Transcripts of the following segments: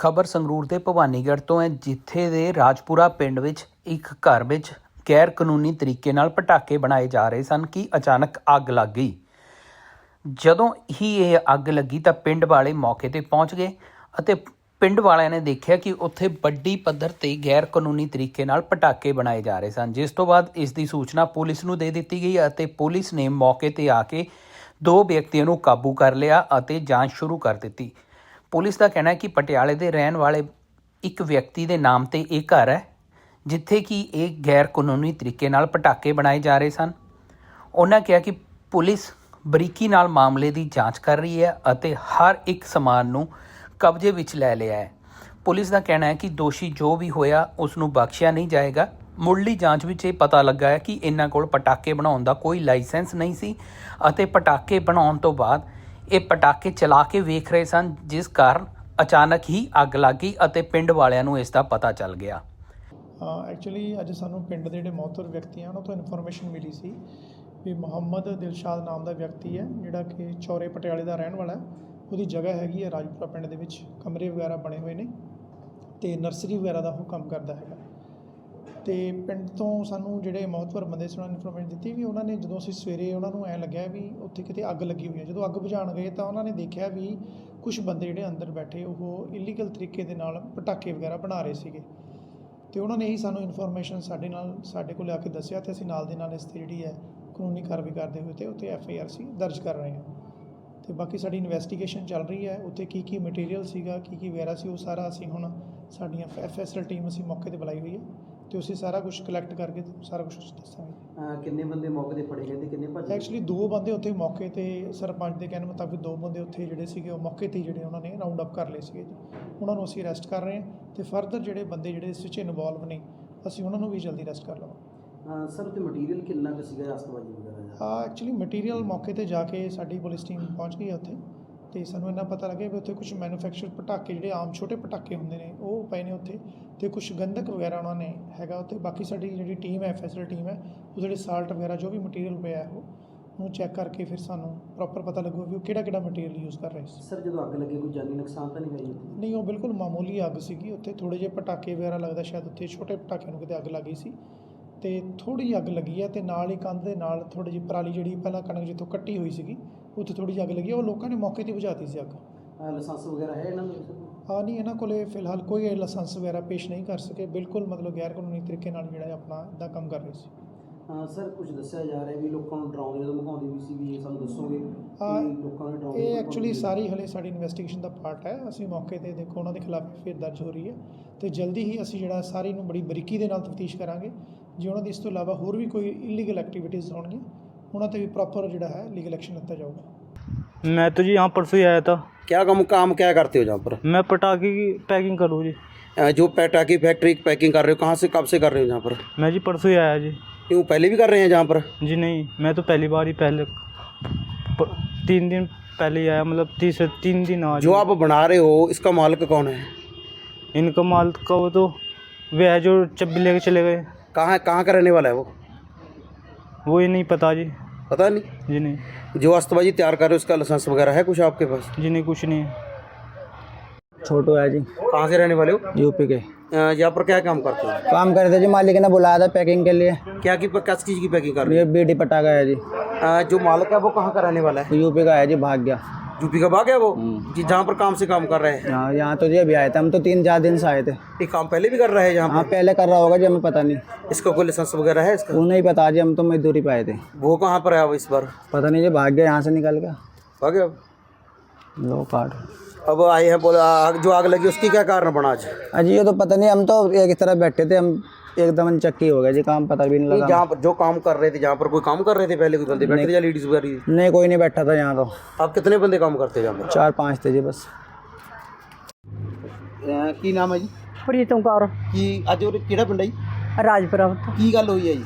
ਖਬਰ ਸੰਗਰੂਰ ਦੇ ਭਵਾਨੀਗੜ੍ਹ ਤੋਂ ਹੈ, ਜਿੱਥੇ ਦੇ ਰਾਜਪੁਰਾ ਪਿੰਡ ਵਿੱਚ ਇੱਕ ਘਰ ਵਿੱਚ ਗੈਰ ਕਾਨੂੰਨੀ ਤਰੀਕੇ ਨਾਲ ਪਟਾਕੇ ਬਣਾਏ ਜਾ ਰਹੇ ਸਨ ਕਿ ਅਚਾਨਕ ਅੱਗ ਲੱਗ ਗਈ। ਜਦੋਂ ਹੀ ਇਹ ਅੱਗ ਲੱਗੀ ਤਾਂ ਪਿੰਡ ਵਾਲੇ ਮੌਕੇ ਤੇ ਪਹੁੰਚ ਗਏ ਅਤੇ ਪਿੰਡ ਵਾਲਿਆਂ ਨੇ ਦੇਖਿਆ ਕਿ ਉੱਥੇ ਵੱਡੀ ਪੱਧਰ ਤੇ ਗੈਰ ਕਾਨੂੰਨੀ ਤਰੀਕੇ ਨਾਲ ਪਟਾਕੇ ਬਣਾਏ ਜਾ ਰਹੇ ਸਨ। ਜਿਸ ਤੋਂ ਬਾਅਦ ਇਸ ਦੀ ਸੂਚਨਾ ਪੁਲਿਸ ਨੂੰ ਦੇ ਦਿੱਤੀ ਗਈ ਅਤੇ ਪੁਲਿਸ ਨੇ ਮੌਕੇ ਤੇ ਆ ਕੇ ਦੋ ਵਿਅਕਤੀਆਂ ਨੂੰ ਕਾਬੂ ਕਰ ਲਿਆ ਅਤੇ ਜਾਂਚ ਸ਼ੁਰੂ ਕਰ ਦਿੱਤੀ। ਪੁਲਿਸ ਦਾ ਕਹਿਣਾ ਹੈ ਕਿ ਪਟਿਆਲੇ ਦੇ ਰਹਿਣ ਵਾਲੇ ਇੱਕ ਵਿਅਕਤੀ ਦੇ ਨਾਮ ਤੇ ਇਹ ਘਰ ਹੈ, ਜਿੱਥੇ ਕਿ ਇਹ ਗੈਰ ਕਾਨੂੰਨੀ ਤਰੀਕੇ ਨਾਲ ਪਟਾਕੇ ਬਣਾਏ ਜਾ ਰਹੇ ਸਨ। ਉਹਨਾਂ ਕਿਹਾ ਕਿ ਪੁਲਿਸ ਬਰੀਕੀ ਨਾਲ ਮਾਮਲੇ ਦੀ ਜਾਂਚ ਕਰ ਰਹੀ ਹੈ ਅਤੇ ਹਰ ਇੱਕ ਸਮਾਨ ਨੂੰ ਕਬਜ਼ੇ ਵਿੱਚ ਲੈ ਲਿਆ ਹੈ। ਪੁਲਿਸ ਦਾ ਕਹਿਣਾ ਹੈ ਕਿ ਦੋਸ਼ੀ ਜੋ ਵੀ ਹੋਇਆ ਉਸ ਨੂੰ ਬਖਸ਼ਿਆ ਨਹੀਂ ਜਾਏਗਾ। ਮੁੱਢਲੀ ਜਾਂਚ ਵਿੱਚ ਇਹ ਪਤਾ ਲੱਗਾ ਹੈ ਕਿ ਇਹਨਾਂ ਕੋਲ ਪਟਾਕੇ ਬਣਾਉਣ ਦਾ ਕੋਈ ਲਾਇਸੈਂਸ ਨਹੀਂ ਸੀ ਅਤੇ ਪਟਾਕੇ ਬਣਾਉਣ ਤੋਂ ਬਾਅਦ ਇਹ ਪਟਾਕੇ ਚਲਾ ਕੇ ਵੇਖ ਰਹੇ ਸਨ, ਜਿਸ ਕਾਰਨ ਅਚਾਨਕ ਹੀ ਅੱਗ ਲੱਗ ਗਈ ਅਤੇ ਪਿੰਡ ਵਾਲਿਆਂ ਨੂੰ ਇਸ ਦਾ ਪਤਾ ਚੱਲ ਗਿਆ। ਐਕਚੁਅਲੀ ਅੱਜ ਸਾਨੂੰ ਪਿੰਡ ਦੇ ਜਿਹੜੇ ਮੌਤਰ ਵਿਅਕਤੀ ਆ ਉਹਨਾਂ ਤੋਂ ਇਨਫੋਰਮੇਸ਼ਨ ਮਿਲੀ ਸੀ ਵੀ ਮੁਹੰਮਦ ਦਿਲਸ਼ਾਦ ਨਾਮ ਦਾ ਵਿਅਕਤੀ ਹੈ, ਜਿਹੜਾ ਕਿ ਚੌਰੇ ਪਟਿਆਲੇ ਦਾ ਰਹਿਣ ਵਾਲਾ ਹੈ। ਉਹਦੀ ਜਗ੍ਹਾ ਹੈਗੀ ਹੈ ਰਾਜਪੁਰਾ ਪਿੰਡ ਦੇ ਵਿੱਚ। ਕਮਰੇ ਵਗੈਰਾ ਬਣੇ ਹੋਏ ਨੇ ਤੇ ਨਰਸਰੀ ਵਗੈਰਾ ਦਾ ਉਹ ਕੰਮ ਕਰਦਾ ਹੈਗਾ। ਤੇ ਪਿੰਡ ਤੋਂ ਸਾਨੂੰ ਜਿਹੜੇ ਮੌਤਵਰ ਬੰਦੇ ਸੀ ਉਹਨਾਂ ਨੇ ਇਨਫੋਰਮੇਸ਼ਨ ਦਿੱਤੀ ਵੀ ਉਹਨਾਂ ਨੇ ਜਦੋਂ ਅਸੀਂ ਸਵੇਰੇ ਉਹਨਾਂ ਨੂੰ ਐ ਲੱਗਿਆ ਵੀ ਉੱਥੇ ਕਿਤੇ ਅੱਗ ਲੱਗੀ ਹੋਈ ਹੈ, ਜਦੋਂ ਅੱਗ ਬੁਝਾਉਣ ਗਏ ਤਾਂ ਉਹਨਾਂ ਨੇ ਦੇਖਿਆ ਵੀ ਕੁਝ ਬੰਦੇ ਜਿਹੜੇ ਅੰਦਰ ਬੈਠੇ ਉਹ ਇਲੀਗਲ ਤਰੀਕੇ ਦੇ ਨਾਲ ਪਟਾਕੇ ਵਗੈਰਾ ਬਣਾ ਰਹੇ ਸੀਗੇ। ਤੇ ਉਹਨਾਂ ਨੇ ਹੀ ਸਾਨੂੰ ਇਨਫੋਰਮੇਸ਼ਨ ਸਾਡੇ ਨਾਲ, ਸਾਡੇ ਕੋਲ ਆ ਕੇ ਦੱਸਿਆ ਤੇ ਅਸੀਂ ਨਾਲ ਦੇ ਨਾਲ ਇਸ ਤੇ ਜਿਹੜੀ ਹੈ ਕਾਨੂੰਨੀ ਕਾਰਵਾਈ ਕਰਦੇ ਹੋਏ ਤੇ ਉੱਤੇ ਐਫ ਆਈ ਆਰ ਸੀ ਦਰਜ ਕਰ ਰਹੇ ਹਾਂ। ਤੇ ਬਾਕੀ ਸਾਡੀ ਇਨਵੈਸਟੀਗੇਸ਼ਨ ਚੱਲ ਰਹੀ ਹੈ, ਉੱਥੇ ਕੀ ਕੀ ਮਟੀਰੀਅਲ ਸੀਗਾ, ਕੀ ਕੀ ਵਗੈਰਾ ਸੀ ਉਹ ਸਾਰਾ ਅਸੀਂ ਹੁਣ ਸਾਡੀਆਂ ਐਫ ਐਸ ਐਲ ਟੀਮ ਅਸੀਂ ਮੌਕੇ ਤੇ ਬੁਲਾਈ ਹੋਈ ਹੈ। ਤੇ ਅਸੀਂ ਸਾਰਾ ਕੁਝ ਕਲੈਕਟ ਕਰਕੇ ਸਾਰਾ ਕੁਝ ਦੱਸਾਂਗੇ। ਅਹ ਕਿੰਨੇ ਬੰਦੇ ਮੌਕੇ ਤੇ ਫੜੇ ਗਏ ਤੇ ਕਿੰਨੇ ਭੱਜ ਗਏ? ਐਕਚੁਅਲੀ ਦੋ ਬੰਦੇ ਉੱਥੇ ਮੌਕੇ ਤੇ ਸਰਪੰਚ ਦੇ ਕਹਿਣ ਮੁਤਾਬਿਕ ਦੋ ਬੰਦੇ ਉੱਥੇ ਜਿਹੜੇ ਸੀਗੇ ਉਹ ਮੌਕੇ ਤੇ ਹੀ ਜਿਹੜੇ ਉਹਨਾਂ ਨੇ ਰਾਉਂਡ ਅਪ ਕਰ ਲਏ ਸੀਗੇ ਉਹਨਾਂ ਨੂੰ ਅਸੀਂ ਅਰੈਸਟ ਕਰ ਰਹੇ ਹਾਂ ਤੇ ਫਰਦਰ ਜਿਹੜੇ ਬੰਦੇ ਜਿਹੜੇ ਇਸ ਵਿੱਚ ਇਨਵੋਲਵ ਨੇ ਅਸੀਂ ਉਹਨਾਂ ਨੂੰ ਵੀ ਜਲਦੀ ਅਰੈਸਟ ਕਰ ਲਵਾਂਗੇ। ਅਹ ਸਰ ਤੇ ਮਟੀਰੀਅਲ ਕਿੰਨਾ ਕੁ ਸੀਗਾ ਅਸਤਵਾਜੀ ਵਗੈਰਾ ਦਾ ਆ ਐਕਚੁਅਲੀ ਮਟੀਰੀਅਲ ਮੌਕੇ ਤੇ ਜਾ ਕੇ ਸਾਡੀ ਪੁਲਿਸ ਟੀਮ ਪਹੁੰਚ ਗਈ ਹੈ ਉੱਥੇ। ਤੇ ਸਾਨੂੰ ਇਹਨਾਂ ਪਤਾ ਲੱਗਿਆ ਵੀ ਉੱਥੇ ਕੁਝ ਮੈਨੂਫੈਕਚਰ ਪਟਾਕੇ ਜਿਹੜੇ ਆਮ ਛੋਟੇ ਪਟਾਕੇ ਹੁੰਦੇ ਨੇ ਉਹ ਪਏ ਨੇ ਉੱਥੇ ਤੇ ਕੁਝ ਗੰਧਕ ਵਗੈਰਾ ਉਹਨਾਂ ਨੇ ਹੈਗਾ ਉੱਥੇ। ਬਾਕੀ ਸਾਡੀ ਜਿਹੜੀ ਟੀਮ ਹੈ ਐਫਐਸਐਲ ਟੀਮ ਹੈ ਉਹ ਜਿਹੜੇ ਸਾਲਟ ਵਗੈਰਾ ਜੋ ਵੀ ਮਟੀਰੀਅਲ ਪਿਆ ਹੈ ਉਹ ਉਹਨੂੰ ਚੈੱਕ ਕਰਕੇ ਫਿਰ ਸਾਨੂੰ ਪ੍ਰੋਪਰ ਪਤਾ ਲੱਗੂ ਵੀ ਉਹ ਕਿਹੜਾ ਕਿਹੜਾ ਮਟੀਰੀਅਲ ਯੂਜ਼ ਕਰ ਰਹੇ ਸੀ। ਸਰ ਜਦੋਂ ਅੱਗ ਲੱਗੀ ਕੋਈ ਜਾਨੀ ਨੁਕਸਾਨ ਤਾਂ ਨਹੀਂ ਹੋਇਆ ਨਹੀਂ ਉਹ ਬਿਲਕੁਲ ਮਾਮੂਲੀ ਅੱਗ ਸੀਗੀ। ਉੱਥੇ ਥੋੜੇ ਜਿਹੇ ਪਟਾਕੇ ਵਗੈਰਾ ਲੱਗਦਾ ਸ਼ਾਇਦ ਉੱਥੇ ਛੋਟੇ ਪਟਾਕਿਆਂ ਨੂੰ ਕਿਤੇ ਅੱਗ ਲੱਗੀ ਸੀ। ਤੇ ਥੋੜੀ ਅੱਗ ਲੱਗੀ ਹੈ ਤੇ ਨਾਲ ਹੀ ਕੰਧ ਦੇ ਨਾਲ ਥੋੜੀ ਜਿਹੀ ਪਰਾਲੀ ਜਿਹੜੀ ਪਹਿਲਾਂ ਕਣਕ ਜਿੱਥੋਂ ਕੱਟੀ ਹੋਈ ਸੀਗੀ ਉੱਥੇ ਥੋੜੀ ਜਿਹੀ ਅੱਗ ਲੱਗੀ ਉਹ ਲੋਕਾਂ ਨੇ ਮੌਕੇ ਤੇ ਬੁਝਾਤੀ ਸੀ ਅੱਗ। ਅਹ ਲਾਇਸੈਂਸ ਵਗੈਰਾ ਹੈ ਇਹਨਾਂ ਦਾ ਆ ਨਹੀਂ ਇਹਨਾਂ ਕੋਲੇ ਫਿਲਹਾਲ ਕੋਈ ਲਾਇਸੈਂਸ ਵਗੈਰਾ ਪੇਸ਼ ਨਹੀਂ ਕਰ ਸਕੇ ਬਿਲਕੁਲ ਮਤਲਬ ਗੈਰ ਕਾਨੂੰਨੀ ਤਰੀਕੇ ਨਾਲ ਜਿਹੜਾ ਆਪਣਾ ਦਾ ਕੰਮ ਕਰ ਰਹੇ ਸੀ। ਅਹ ਸਰ ਕੁਝ ਦੱਸਿਆ ਜਾ ਰਿਹਾ ਵੀ ਲੋਕਾਂ ਨੂੰ ਡਰਾਉਂਦੇ ਜਦੋਂ ਧਮਕਾਉਂਦੇ ਵੀ ਸੀ ਵੀ ਇਹ ਸਾਨੂੰ ਦੱਸੋਗੇ ਹਾਂ, ਵੀ ਲੋਕਾਂ ਨੂੰ ਡਰਾਉਂਦੇ ਇਹ ਐਕਚੁਅਲੀ ਸਾਰੀ ਹਲੇ ਸਾਡੀ ਇਨਵੈਸਟੀਗੇਸ਼ਨ ਦਾ ਪਾਰਟ ਹੈ। ਅਸੀਂ ਮੌਕੇ ਤੇ ਦੇਖੋ ਉਹਨਾਂ ਦੇ ਖਿਲਾਫ ਫਿਰ ਦਰਜ ਹੋ ਰਹੀ ਹੈ ਤੇ ਜਲਦੀ ਹੀ ਅਸੀਂ ਜਿਹੜਾ ਸਾਰੀ ਨੂੰ ਬੜੀ ਬਰੀਕੀ ਦੇ ਨਾਲ ਤਫਤੀਸ਼ ਕਰਾਂਗੇ। ਜੇ ਉਹਨਾਂ ਦੀ ਇਸ ਤੋਂ ਇਲਾਵਾ ਹੋਰ ਵੀ ਕੋਈ ਇਲੀਗਲ ਐਕਟੀਵਿਟੀਜ਼ ਹੋਣਗੀਆਂ ਉਹਨਾਂ ਤੇ ਵੀ ਪ੍ਰੋਪਰ ਜਿਹੜਾ ਹੈ ਲੀਗਲ ਐਕਸ਼ਨ ਲਿੱਤਾ ਜਾਊਗਾ मैं तो जी यहाँ परसों ही आया था क्या काम काम क्या करते हो जहाँ पर मैं पटाखे की पैकिंग करूँ जी अ, जो पटाखे फैक्ट्री की पैकिंग कर रहे हो कहाँ से कब से कर रहे हो जहाँ पर मैं जी परसों ही आया जी क्यों पहले भी कर रहे हैं जहाँ पर जी नहीं मैं तो पहली बार ही पहले प, तीन दिन पहले ही आया मतलब तीसरे तीन दिन आज जो आप बना रहे हो इसका मालिक कौन है इनका माल का वो तो वे है जो चब्बी लेके चले गए कहाँ कहाँ का रहने वाला है वो वो ही नहीं पता जी। पता नहीं? जी नहीं। जो अस्तबाजी तैयार कर रहे हो उसका लाइसेंस वगैरह है कुछ आपके पास? जी नहीं कुछ नहीं। है छोटू है जी। कहाँ से रहने वाले हो? यूपी के। अ, यहाँ पर क्या काम करते हो? काम करते रहे थे जी मालिक ने बुलाया था पैकिंग के लिए। क्या की किस चीज़ की पैकिंग कर रहे ये बीडी पटाखा है जी। हो अ, जो मालिक है वो कहाँ का रहने वाला है? यूपी का है जी भाग गया यूपी का भाग है वो? जी जहाँ पर काम से काम कर रहे हैं। यहाँ यहाँ तो जी अभी आए थे हम तो तीन चार दिन से आए थे। ये काम पहले भी कर रहा है यहाँ हाँ पहले कर रहा होगा जी हमें पता नहीं। इसका कोई लाइसेंस वगैरह है इसका? वो नहीं पता जी हम तो मजदूरी पे आए थे। वो कहाँ पर है अब इस बार? पता नहीं जी भाग गया यहाँ से निकल गया भागे अब? लो कार्ड अब आए हैं बोला जो आग लगी उसकी क्या कारण बना आज? अजी ये तो पता नहीं हम तो एक तरह बैठे थे हम एकदम चक्की हो गया जी काम पता भी नहीं नहीं, लगा जहाँ पर जो काम कर रहे थे जहाँ पर कोई काम कर रहे थे पहले कोई बंदे बैठे थे या लेडीज वगैरह नहीं कोई नहीं बैठा था यहाँ तो आप कितने बंदे काम करते हैं जहाँ चार पाँच थे जी बस पर ਕੀ ਨਾਮ ਹੈ ਜੀ ਪ੍ਰੀਤਮ ਕੌਰ ਕੀ ਅੱਜ ਉਹ ਕਿਹੜਾ ਪਿੰਡ ਹੈ ਜੀ ਰਾਜਪੁਰਾ ਤੋਂ ਕੀ ਗੱਲ ਹੋਈ ਹੈ ਜੀ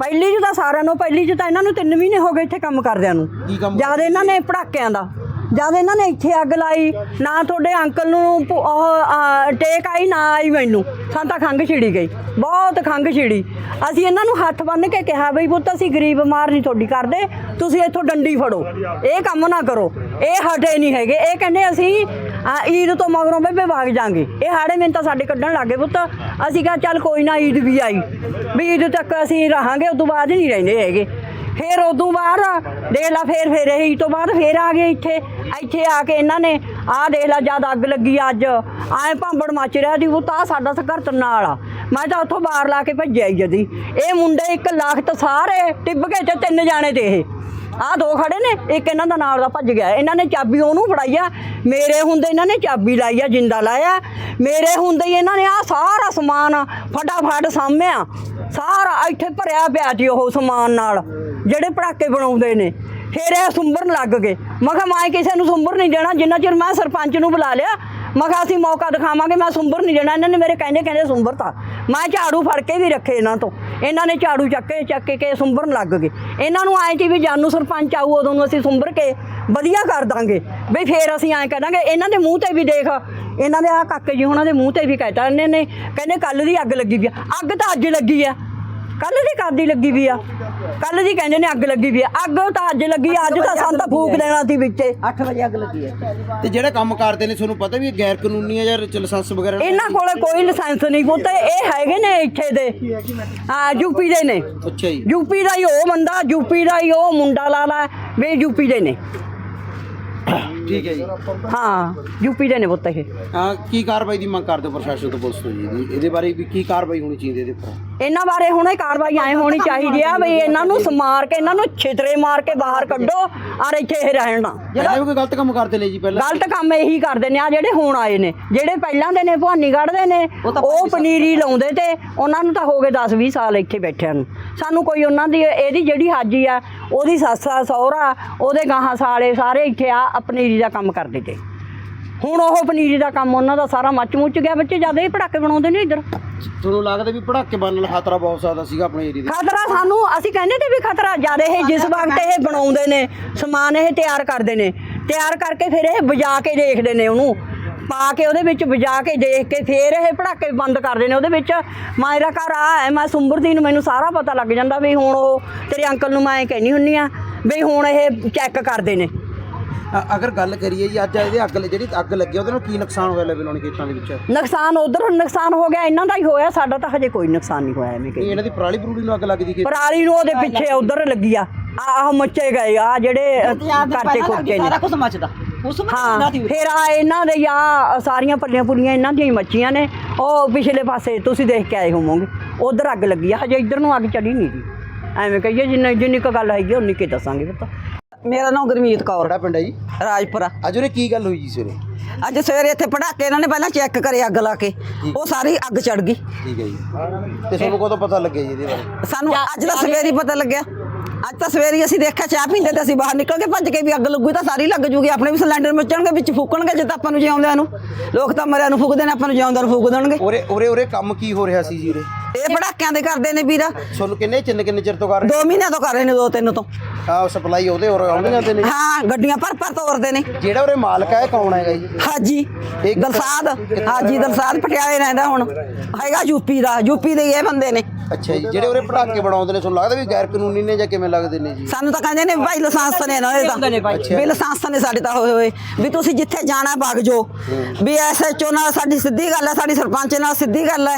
ਪਹਿਲੀ ਚ ਤਾਂ ਸਾਰਿਆਂ ਨੂੰ ਪਹਿਲੀ ਚ ਤਾਂ ਇਹਨਾਂ ਨੂੰ 3 ਮਹੀਨੇ ਹੋ ਗਏ ਇੱਥੇ ਕੰਮ ਕਰਦਿਆਂ ਨੂੰ ਕੀ ਕੰਮ ਜਦ ਇਹਨਾਂ ਨੇ ਪੜਾਕਿਆਂ ਦਾ ਜਦ ਇਹਨਾਂ ਨੇ ਇੱਥੇ ਅੱਗ ਲਾਈ, ਨਾ ਤੁਹਾਡੇ ਅੰਕਲ ਨੂੰ ਭੁ- ਉਹ ਟੇਕ ਆਈ, ਨਾ ਆਈ ਮੈਨੂੰ। ਸਾਨੂੰ ਤਾਂ ਖੰਘ ਛਿੜੀ ਗਈ। ਬਹੁਤ ਖੰਘ ਛਿੜੀ। ਅਸੀਂ ਇਹਨਾਂ ਨੂੰ ਹੱਥ ਬੰਨ੍ਹ ਕੇ ਕਿਹਾ ਬਈ ਪੁੱਤ, ਅਸੀਂ ਗਰੀਬ ਮਾਰ ਨਹੀਂ ਤੁਹਾਡੀ ਕਰਦੇ। ਤੁਸੀਂ ਇੱਥੋਂ ਡੰਡੀ ਫੜੋ। ਇਹ ਕੰਮ ਨਾ ਕਰੋ। ਇਹ ਹਟੇ ਨਹੀਂ ਹੈਗੇ। ਇਹ ਕਹਿੰਦੇ ਅਸੀਂ, ਆ, ਈਦ ਤੋਂ ਮਗਰੋਂ ਬੇਬੇ ਵਗ ਜਾਾਂਗੇ। ਇਹ ਹਾੜੇ ਮੈਨੂੰ ਤਾਂ ਸਾਡੇ ਕੱਢਣ ਲੱਗੇ ਪੁੱਤ। ਅਸੀਂ ਕਿਹਾ ਚੱਲ ਕੋਈ ਨਾ, ਈਦ ਵੀ ਆਈ। ਵੀ ਈਦ ਤੱਕ ਅਸੀਂ ਰਹਾਂਗੇ, ਉਦੋਂ ਬਾਅਦ ਨਹੀਂ ਰਹਿੰਦੇ ਹੈਗੇ। ਫਿਰ ਉਦੋਂ ਬਾਅਦ, ਦੇਖ ਲਾ ਫਿਰ ਫਿਰ ਇਹ ਤੋਂ ਬਾਅਦ ਫਿਰ ਆ ਗਏ ਇੱਥੇ। ਇੱਥੇ ਆ ਕੇ ਇਹਨਾਂ ਨੇ, ਆਹ ਦੇਖ ਲਾ ਜਦ ਅੱਗ ਲੱਗੀ ਅੱਜ ਆਏ ਭਾਂਬੜ ਮੱਚ ਰਿਹਾ ਦੀ ਉਹ ਤਾਂ ਸਾਡਾ ਤਾਂ ਘਰ ਨਾਲ ਆ। ਮੈਂ ਤਾਂ ਉੱਥੋਂ ਬਾਹਰ ਲਾ ਕੇ ਭੱਜਿਆ ਹੀ ਜਦੀ। ਇਹ ਮੁੰਡੇ ਇੱਕ ਲੱਖ ਤਾਂ ਸਾਰੇ ਟਿੱਬ ਕੇ ਤੇ ਤਿੰਨ ਜਾਣੇ ਤੇ ਇਹ। ਆਹ ਦੋ ਖੜੇ ਨੇ, ਇੱਕ ਇਹਨਾਂ ਦਾ ਨਾਲ ਦਾ ਭੱਜ ਗਿਆ। ਇਹਨਾਂ ਨੇ ਚਾਬੀ ਉਹਨੂੰ ਫੜਾਈ ਆ। ਮੇਰੇ ਹੁੰਦੇ ਇਹਨਾਂ ਨੇ ਚਾਬੀ ਲਾਈ ਆ, ਜਿੰਦਾ ਲਾਇਆ। ਮੇਰੇ ਹੁੰਦੇ ਹੀ ਇਹਨਾਂ ਨੇ ਆ ਸਾਰਾ ਸਮਾਨ ਫਟਾਫਟ ਸਾਂਭਿਆ। ਸਾਰਾ ਇੱਥੇ ਭਰਿਆ ਪਿਆ ਸੀ ਉਹ ਸਮਾਨ ਨਾਲ, ਜਿਹੜੇ ਪੜਾਕੇ ਬਣਾਉਂਦੇ ਨੇ। ਫਿਰ ਇਹ ਸੁੰਬਰਨ ਲੱਗ ਗਏ। ਮੈਂ ਕਿਹਾ, ਮੈਂ ਕਿਸੇ ਨੂੰ ਸੁੰਬਰ ਨਹੀਂ ਦੇਣਾ, ਜਿੰਨਾ ਚਿਰ ਮੈਂ ਸਰਪੰਚ ਨੂੰ ਬੁਲਾ ਲਿਆ, ਮੈਂ ਕਿਹਾ, ਅਸੀਂ ਮੌਕਾ ਦਿਖਾਵਾਂਗੇ, ਮੈਂ ਸੁੰਬਰ ਨਹੀਂ ਦੇਣਾ। ਇਹਨਾਂ ਨੇ ਮੇਰੇ ਕਹਿੰਦੇ ਕਹਿੰਦੇ ਸੁੰਬਰ ਤਾਂ। ਮੈਂ ਝਾੜੂ ਫੜ ਕੇ ਵੀ ਰੱਖੇ ਇਹਨਾਂ ਤੋਂ। ਇਹਨਾਂ ਨੇ ਝਾੜੂ ਚੱਕ ਕੇ ਚੱਕ ਕੇ ਕੇ ਸੁੰਬਰਨ ਲੱਗ ਗਏ। ਇਹਨਾਂ ਨੂੰ ਆਏ ਸੀ ਵੀ ਜਾਨੂ ਸਰਪੰਚ ਆਊ, ਉਦੋਂ ਨੂੰ ਅਸੀਂ ਸੁੰਬਰ ਕੇ ਵਧੀਆ ਕਰ ਦਾਂਗੇ। ਵੀ ਫੇਰ ਅਸੀਂ ਐਂ ਕਰਾਂਗੇ ਇਹਨਾਂ ਦੇ ਮੂੰਹ ਤੇ ਵੀ ਦੇਖ ਇਹਨਾਂ ਦੇ ਆ ਕਾਕੇ ਜੀ ਉਹਨਾਂ ਦੇ ਮੂੰਹ ਤੇ ਵੀ ਕਹਿਤਾ ਇਹਨੇ ਨੇ ਕਹਿੰਦੇ ਕੱਲ ਦੀ ਅੱਗ ਲੱਗੀ ਵੀ ਆ। ਅੱਗ ਤਾਂ ਅੱਜ ਲੱਗੀ ਆ। ਕੱਲ ਦੀ ਕਾਦੀ ਲੱਗੀ ਵੀ ਆ? ਕੱਲ ਦੀ ਕਹਿੰਦੇ ਨੇ ਅੱਗ ਲੱਗੀ ਵੀ ਆ। ਅੱਗ ਤਾਂ ਅੱਜ ਲੱਗੀ ਆ, ਅੱਜ ਤਾਂ ਸਾਨੂੰ ਤਾਂ ਫੂਕ ਦੇਣਾ ਸੀ ਵਿੱਚੇ। ਤੇ ਜਿਹੜੇ ਕੰਮ ਕਰਦੇ ਨੇ ਤੁਹਾਨੂੰ ਪਤਾ ਵੀ ਗੈਰ ਕਾਨੂੰਨੀ ਹੈ ਜਾਂ ਲਾਇਸੈਂਸ ਵਗੈਰਾ? ਇਹਨਾਂ ਕੋਲੇ ਕੋਈ ਲਾਇਸੈਂਸ ਨਹੀਂ ਪੁੱਤ ਇਹ ਹੈਗੇ ਨੇ ਇੱਥੇ ਦੇ। ਹਾਂ ਯੂਪੀ ਦੇ ਨੇ। ਅੱਛਾ ਜੀ। ਯੂਪੀ ਦਾ ਹੀ ਉਹ ਬੰਦਾ ਯੂਪੀ ਦਾ ਹੀ ਉਹ ਮੁੰਡਾ ਲਾਲਾ ਵੇ ਯੂਪੀ ਦੇ ਨੇ। ਠੀਕ ਹੈ ਜੀ। ਹਾਂ ਯੂਪੀ ਦੇ ਨੇ ਪੁੱਤ ਇਹ। ਹਾਂ ਕੀ ਕਾਰਵਾਈ ਦੀ ਮੰਗ ਕਰਦੇ ਹੋ ਪ੍ਰਸ਼ਾਸਨ ਤੋਂ ਪੁਲਿਸ ਤੋਂ ਜੀ? ਇਹਦੀ- ਇਹਦੇ ਬਾਰੇ ਵੀ ਕੀ ਕਾਰਵਾਈ ਹੋਣੀ ਚਾਹੀਦੀ ਇਹਦੇ ਉੱਪਰ? ਇਹਨਾਂ ਬਾਰੇ ਹੁਣ ਇਹ ਕਾਰਵਾਈ ਐ ਹੋਣੀ ਚਾਹੀਦੀ ਆ ਵੀ ਇਹਨਾਂ ਨੂੰ ਸਮਾਰ ਕੇ ਇਹਨਾਂ ਨੂੰ ਛਿਤਰੇ ਮਾਰ ਕੇ ਬਾਹਰ ਕੱਢੋ ਔਰ ਇੱਥੇ ਇਹ ਰਹਿਣ ਨਾ। ਵੀ ਕੋਈ ਗਲਤ ਕੰਮ ਕਰਦੇ ਨੇ ਜੀ ਪਹਿਲਾਂ? ਗਲਤ ਕੰਮ ਇਹੀ ਕਰਦੇ ਨੇ ਆ ਜਿਹੜੇ ਹੁਣ ਆਏ ਨੇ ਜਿਹੜੇ ਪਹਿਲਾਂ ਦੇ ਨੇ ਭਵਾਨੀ ਕੱਢਦੇ ਨੇ ਉਹ ਪਨੀਰੀ ਲਾਉਂਦੇ ਤੇ ਉਹਨਾਂ ਨੂੰ ਤਾਂ ਹੋ ਗਏ 10 20 ਸਾਲ ਇੱਥੇ ਬੈਠਿਆਂ ਨੂੰ। ਸਾਨੂੰ ਕੋਈ ਉਹਨਾਂ ਦੀ ਇਹਦੀ ਜਿਹੜੀ ਹਾਜੀ ਆ ਉਹਦੀ ਸੱਸ ਆ ਸਹੁਰਾ ਉਹਦੇ ਗਾਹਾਂ ਸਾਲੇ ਸਾਰੇ ਇੱਥੇ ਆ ਆ ਪਨੀਰੀ ਦਾ ਕੰਮ ਕਰਦੇ ਤੇ। ਹੁਣ ਉਹ ਪਨੀਰੀ ਦਾ ਕੰਮ ਉਹਨਾਂ ਦਾ ਸਾਰਾ ਮੱਚ ਮੁੱਚ ਗਿਆ ਬੱਚੇ ਜਦ ਇਹ ਪੜਾਕੇ ਬਣਾਉਂਦੇ ਨੇ ਇੱਧਰ। ਤੁਹਾਨੂੰ ਲੱਗਦਾ ਵੀ ਪੜਾਕੇ ਬੰਨ ਨਾਲ ਖਤਰਾ ਬਹੁਤ ਜ਼ਿਆਦਾ ਸੀਗਾ ਆਪਣੇ ਏਰੀਆ ਦੇ ਖਤਰਾ ਸਾਨੂੰ ਅਸੀਂ ਕਹਿੰਦੇ ਤੇ ਵੀ ਖਤਰਾ ਜਦ ਇਹ ਜਿਸ ਵਕਤ ਇਹ ਬਣਾਉਂਦੇ ਨੇ ਸਮਾਨ ਇਹ ਤਿਆਰ ਕਰਦੇ ਨੇ ਤਿਆਰ ਕਰਕੇ ਫਿਰ ਇਹ ਵਜਾ ਕੇ ਦੇਖਦੇ ਨੇ ਉਹਨੂੰ। ਪਾ ਕੇ ਉਹਦੇ ਵਿੱਚ ਵਜਾ ਕੇ ਦੇਖ ਕੇ ਫਿਰ ਇਹ ਪੜਾਕੇ ਬੰਦ ਕਰਦੇ ਨੇ ਉਹਦੇ ਵਿੱਚ। ਮੇਰਾ ਘਰ ਆ ਹੈ ਮੈਂ ਸੁੰਬਰਦੀ ਨੂੰ ਮੈਨੂੰ ਸਾਰਾ ਪਤਾ ਲੱਗ ਜਾਂਦਾ ਵੀ ਹੁਣ ਉਹ ਤੇਰੇ ਅੰਕਲ ਨੂੰ ਮੈਂ ਕਹਿੰਦੀ ਹੁੰਨੀ ਆ ਵੀ ਹੁਣ ਇਹ ਚੈੱਕ ਕਰਦੇ ਨੇ। ਅ- ਅਗਰ ਗੱਲ ਕਰੀਏ ਜੀ ਅੱਜ ਇਹਦੇ ਅੱਗ ਲ- ਜਿਹੜੀ ਅੱਗ ਲੱਗੀ ਆ, ਉਹਦੇ ਨਾਲ ਕੀ ਨੁਕਸਾਨ ਹੋਇਆ ਲੈ ਬਿਲੋਣੀ ਖੇਤਾਂ ਦੇ ਵਿੱਚ? ਨੁਕਸਾਨ ਉਧਰ ਨੁਕਸਾਨ ਹੋ ਗਿਆ ਇਹਨਾਂ ਦਾ ਹੀ ਹੋਇਆ ਸਾਡਾ ਤਾਂ ਹਜੇ ਕੋਈ ਨੁਕਸਾਨ ਨਹੀਂ ਹੋਇਆ ਐਵੇਂ ਨਹੀਂ ਕਿ ਇਹਨਾਂ ਦੀ ਪਰਾਲੀ ਪਰੂਲੀ ਨੂੰ ਅੱਗ ਲੱਗਦੀ ਖੇਤ ਪਰਾਲੀ ਨੂੰ ਉਹਦੇ ਪਿੱਛੇ ਉਧਰ ਲੱਗੀ ਆ ਆਹ ਮੱਚੇ ਗਏ ਆ ਜਿਹੜੇ ਕੱਚੇ ਕੁੱਚੇ ਨੇ। ਕੁਝ ਮੱਚਦਾ। ਉਸ ਹਾਂ ਫਿਰ ਆ ਇਹਨਾਂ ਦੇ ਆ ਸਾਰੀਆਂ ਪੱਲੀਆਂ ਪੁੱਲੀਆਂ ਇਹਨਾਂ ਦੀਆਂ ਹੀ ਮੱਛੀਆਂ ਨੇ। ਉਹ ਪਿਛਲੇ ਪਾਸੇ ਤੁਸੀਂ ਦੇਖ ਕੇ ਆਏ ਹੋਵੋਗੇ ਉਧਰ ਅੱਗ ਲੱਗੀ ਆ ਹਜੇ ਇੱਧਰ ਨੂੰ ਅੱਗ ਚੜੀ ਨਹੀਂ ਜੀ। ਐਵੇਂ ਕਹੀਏ ਜਿੰਨੀ ਜਿੰਨੀ ਕੁ ਗੱਲ ਹੈਗੀ ਉਨੀ ਕੀ ਦੱਸਾਂਗੇ ਪੁੱਤ ਮੇਰਾ ਨਾਮ ਗੁਰਮੀਤ ਕੌਰ। ਕਿਹੜਾ ਪਿੰਡ ਹੈ ਜੀ? ਰਾਜਪੁਰਾ। ਅੱਜ ਉਹਨੇ ਕੀ ਗੱਲ ਹੋਈ ਜੀ ਸਵੇਰੇ? ਅੱਜ ਸਵੇਰੇ ਇੱਥੇ ਪੜਾਕੇ ਇਹਨਾਂ ਨੇ ਪਹਿਲਾਂ ਚੈੱਕ ਕਰੇ ਅੱਗ ਲਾ ਕੇ। ਉਹ ਸਾਰੀ ਅੱਗ ਚੜ ਗਈ। ਠੀਕ ਹੈ ਜੀ। ਤੇ ਤੁਹਾਨੂੰ ਕਦੋਂ ਪਤਾ ਲੱਗਿਆ ਜੀ ਇਹਦੇ ਬਾਰੇ? ਸਾਨੂੰ ਅੱਜ ਤਾਂ ਸਵੇਰੇ ਹੀ ਪਤਾ ਲੱਗਿਆ। ਅੱਜ ਤਾਂ ਸਵੇਰੇ ਅਸੀਂ ਦੇਖਿਆ ਚਾਹ ਪੀਂਦੇ ਤੇ ਅਸੀਂ ਬਾਹਰ ਨਿਕਲ ਕੇ ਭੱਜ ਕੇ ਵੀ ਅੱਗ ਲੱਗੂ ਤਾਂ ਸਾਰੀ ਲੱਗ ਜੂਗੀ ਆਪਣੇ ਵੀ ਸਿਲੰਡਰ ਮਚਣਗੇ ਵਿੱਚ ਫੂਕਣਗੇ ਜੇ ਤਾਂ ਆਪਾਂ ਨੂੰ ਜਿਉਂਦਿਆਂ ਨੂੰ। ਲੋਕ ਤਾਂ ਮਰਿਆਂ ਨੂੰ ਫੂਕਦੇ ਨੇ ਆਪਾਂ ਨੂੰ ਜਿਉਂਦਿਆਂ ਨੂੰ ਫੂਕ ਦੇਣਗੇ ਉਰੇ ਉਰੇ ਉਰੇ ਕੰਮ ਕੀ ਹੋ ਰਿਹਾ ਸੀ ਜੀ ਉਰੇ? ਇਹ ਪੜਾਕਿਆਂ ਦੇ ਕਰਦੇ ਨੇ ਵੀਰਾ। ਤੁਹਾਨੂੰ ਕਿੰਨੇ ਚਿੰਨ ਕਿੰਨੇ ਚਿਰ ਤੋਂ ਕਰ ਰਹੇ? ਦੋ ਮਹੀਨਿਆਂ ਤੋਂ ਕਰ ਰਹੇ ਨੇ ਦੋ ਤਿੰਨ ਤੋਂ। ਆ ਸਪਲਾਈ ਉਹਦੇ ਹੋਰ ਆਉਂਦੀਆਂ ਤੇ ਨੇ? ਹਾਂ ਗੱਡੀਆਂ ਭਰ ਭਰ ਤੋਰਦੇ ਨੇ। ਜਿਹੜਾ ਉਰੇ ਮਾਲਕ ਹੈ ਕੌਣ ਹੈਗਾ ਜੀ? ਹਾਜੀ ਇੱਕ- ਦਲਸਾਦ। ਹਾਜੀ ਦਲਸਾਦ ਪਟਿਆਲੇ ਰਹਿੰਦਾ ਹੁਣ। ਹੈਗਾ ਯੂਪੀ ਦਾ ਯੂਪੀ ਦੇ ਇਹ ਬੰਦੇ ਨੇ। ਅੱਛਾ ਜੀ ਜਿਹੜੇ ਉਰੇ ਪਟਾਕੇ ਬਣਾਉਂਦੇ ਨੇ ਤੁਹਾਨੂੰ ਲੱਗਦਾ ਵੀ ਗੈਰ ਕਾਨੂੰਨੀ ਨੇ ਜਾਂ ਕਿਵੇਂ ਲੱਗਦੇ ਨੇ ਜੀ? ਸਾਨੂੰ ਤਾਂ ਕਹਿੰਦੇ ਨੇ ਵੀ ਭਾਈ ਲਾਇਸੈਂਸ ਨੇ ਨਾ ਇਹਦਾ ਵੀ ਲਾਇਸੈਂਸ ਨੇ ਸਾਡੇ ਤਾਂ ਹੋਏ ਹੋਏ। ਵੀ ਤੁਸੀਂ ਜਿੱਥੇ ਜਾਣਾ ਜਾਓ ਵੀ ਐਸਐਚਓ ਨਾਲ ਸਾਡੀ ਸਿੱਧੀ ਗੱਲ ਹੈ ਸਾਡੀ ਸਰਪੰਚ ਨਾਲ ਸਿੱਧੀ ਗੱਲ ਹੈ।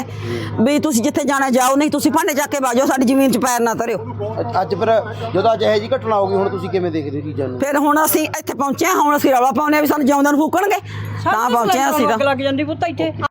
ਵੀ ਤੁਸੀਂ ਜਿੱਥੇ ਜਾਣਾ ਜਾਓ ਨਹੀਂ ਤੁਸੀਂ ਭਾਂਡੇ ਚੱਕ ਕੇ ਬਾਜੋ ਸਾਡੀ ਜ਼ਮੀਨ 'ਚ ਪੈਰ ਨਾ ਧਰਿਓ। ਅੱਜ- ਅੱਜ ਫਿਰ ਜਦੋਂ ਅੱਜ ਇਹੋ ਜੀ ਘਟਨਾ ਹੋ ਗਈ ਹੁਣ ਤੁਸੀਂ ਕਿਵੇਂ ਦੇਖਦੇ ਹੋ ਚੀਜ਼ਾਂ ਨੂੰ? ਫਿਰ ਹੁਣ ਅਸੀਂ ਇੱਥੇ ਪਹੁੰਚੇ ਹਾਂ ਹੁਣ ਅਸੀਂ ਰੌਲਾ ਪਾਉਂਦੇ ਹਾਂ ਵੀ ਸਾਨੂੰ ਜਿਉਂਦਿਆਂ ਨੂੰ ਫੂਕਣਗੇ। ਤਾਂ ਪਹੁੰਚੇ ਹਾਂ ਅਸੀਂ ਤਾਂ। ਲੱਗ ਜਾਂਦੀ ਪੁੱਤ ਇੱਥੇ।